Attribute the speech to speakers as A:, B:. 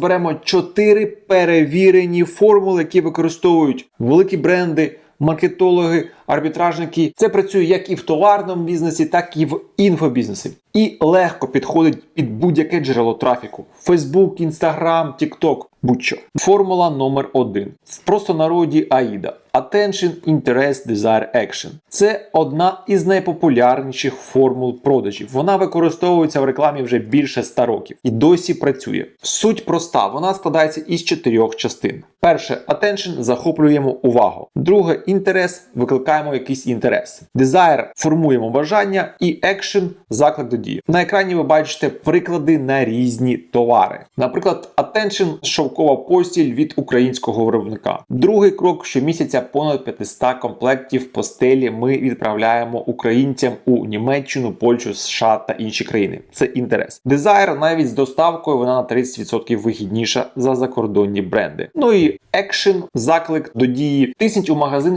A: розберемо чотири перевірені формули, які використовують великі бренди, маркетологи, арбітражники. Це працює як і в товарному бізнесі, так і в інфобізнесі. І легко підходить під будь-яке джерело трафіку: Facebook, Instagram, TikTok, будь-що. Формула номер один. В простонароді AIDA. Attention, Interest, Desire, Action. Це одна із найпопулярніших формул продажів. Вона використовується в рекламі вже більше 100 років і досі працює. Суть проста, вона складається із чотирьох частин. Перше attention захоплюємо увагу. Друге інтерес викликаємо якийсь інтерес. Desire формуємо бажання і action заклик до дії. На екрані ви бачите приклади на різні товари. Наприклад, attention шовкова постіль від українського виробника. Другий крок щомісяця понад 500 комплектів постелі ми відправляємо українцям у Німеччину, Польщу, США та інші країни. Це інтерес. Desire навіть з доставкою вона на 30% вигідніша за закордонні бренди. Ну і Action, заклик до дії. Тисніть у магазин,